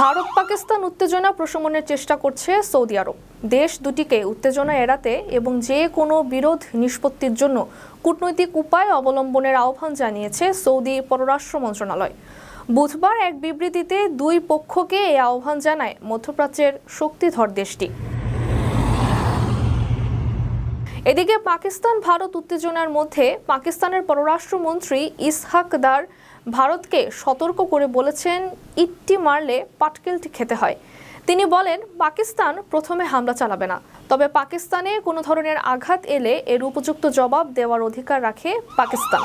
ভারত পাকিস্তান উত্তেজনা প্রশমনের চেষ্টা করছে সৌদি আরব। দেশ দুটিকে উত্তেজনা এড়াতে এবং যে কোনো বিরোধ নিষ্পত্তির জন্য কূটনৈতিক উপায় অবলম্বনের আহ্বান জানিয়েছে সৌদি পররাষ্ট্র মন্ত্রণালয়। বুধবার এক বিবৃতিতে দুই পক্ষকে এই আহ্বান জানায় মধ্যপ্রাচ্যের শক্তিধর দেশটি। এদিকে পাকিস্তান, ভারত উত্তেজনার মধ্যে পাকিস্তানের পররাষ্ট্রমন্ত্রী ইসহাক দার ভারতকে সতর্ক করে বলেছেন, ইটটি মারলে পাটকেলটি খেতে হয়। তিনি বলেন, পাকিস্তান প্রথমে হামলা চালাবে না। তবে পাকিস্তানে কোনো ধরনের আঘাত এলে এর উপযুক্ত জবাব দেওয়ার অধিকার রাখে পাকিস্তান।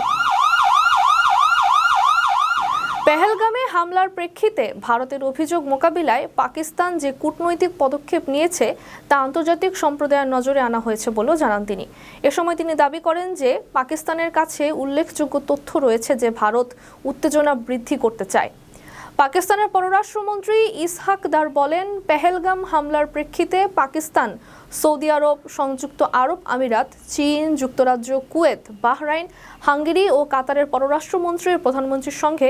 পেহেলগামে হামলার প্রেক্ষিতে ভারতের অভিযোগ মোকাবিলায় পাকিস্তান যে কূটনৈতিক পদক্ষেপ নিয়েছে তা আন্তর্জাতিক সম্প্রদায়ের নজরে আনা হয়েছে বলেও জানান তিনি। এ সময় তিনি দাবি করেন যে পাকিস্তানের কাছে উল্লেখযোগ্য তথ্য রয়েছে যে ভারত উত্তেজনা বৃদ্ধি করতে চায়। পাকিস্তানের পররাষ্ট্রমন্ত্রী ইসহাক দার বলেন, পেহেলগাম হামলার প্রেক্ষিতে পাকিস্তান, সৌদি আরব, সংযুক্ত আরব আমিরাত, চীন, যুক্তরাজ্য, কুয়েত, বাহরাইন, হাঙ্গেরি ও কাতারের পররাষ্ট্রমন্ত্রী প্রধানমন্ত্রীর সঙ্গে